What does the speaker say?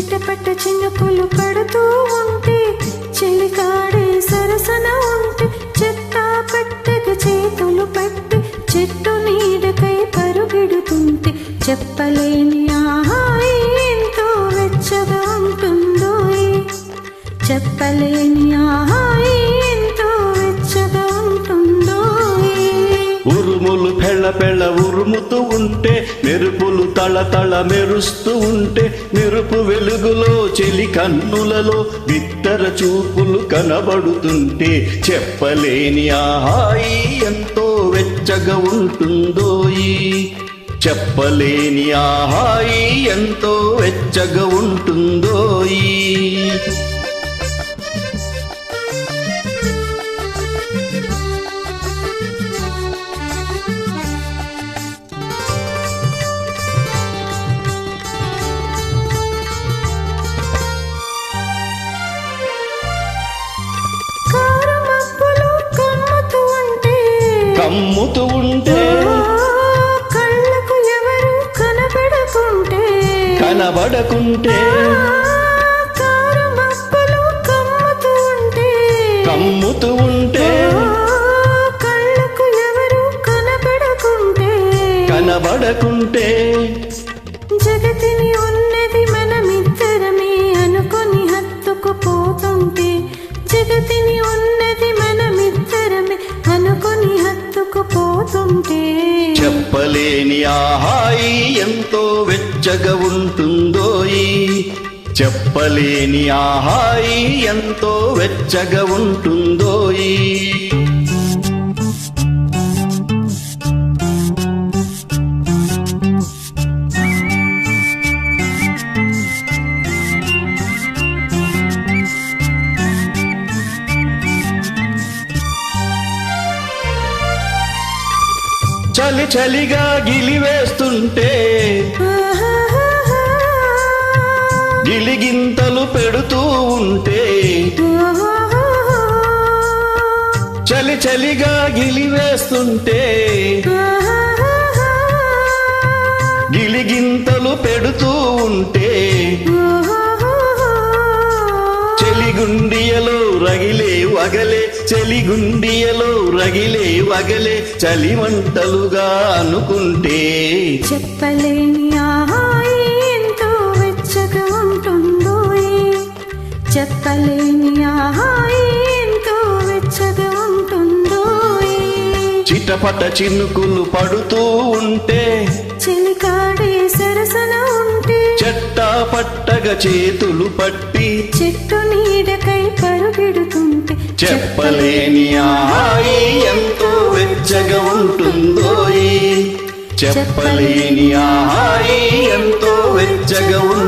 చిట్టపట్ట చిన్నపులు పడుతూ ఉంటే చెలికాడే సరసన ఉంటే చెత్త పట్టక చేతులు పట్టి చెట్టు నీడకై పరుగెడుతుంటే చెప్పలేని ఆహాయి ఎంతో వెచ్చగా ఉంటుందో చెప్పలేని ఆహా పెళ్ళ ఉరుముతూ ఉంటే మెరుపులు తళ తళ మెరుస్తూ ఉంటే మెరుపు వెలుగులో చెలి కన్నులలో బిత్తర చూపులు కనబడుతుంటే చెప్పలేని ఆహాయి ఎంతో వెచ్చగా ఉంటుందోయి. చెప్పలేని ఆహాయి ఎంతో వెచ్చగా ఉంటుందోయి. కనబడకుంటే కమ్ముతూ ఉంటే కనబడకుంటే కనబడకుంటే జగతిని ఉన్నది మనమిద్దరమే అనుకొని హత్తుకుపోతుంటే జగతిని ఉన్నది మనమిద్దరమే అనుకొని హత్తుకుపోతుంటే. చెప్పలేని ఆహాయి ఎంతో వెచ్చగా ఉంటుందోయి చెప్పలేని ఆహాయి ఎంతో వెచ్చగా ఉంటుందోయి చలి చలిగా గిలివేస్తుంటే గింతలు పెడుతూ ఉంటే చలి చలిగా గిలివేస్తుంటే గిలిగింతలు పెడుతూ ఉంటే చెలిగుండియలో రగిలే వగలే చెలిగుండియలో రగిలే వగలే చలి వంటలుగా అనుకుంటే చెప్పలేని చెప్పలేని ఆహాయి ఎంతో వెచ్చగా ఉంటుందో చిటపట చినుకులు పడుతూ ఉంటే చెలికాడే సరసన ఉంటే చెట్టా పట్టగా చేతులు పట్టి చెట్టు నీడకై పరుగెడుతుంటే చెప్పలేని ఆహాయి ఎంతో వెచ్చగా ఉంటుందోయి చెప్పలేని ఆహాయి ఎంతో వెచ్చగా ఉంటుంది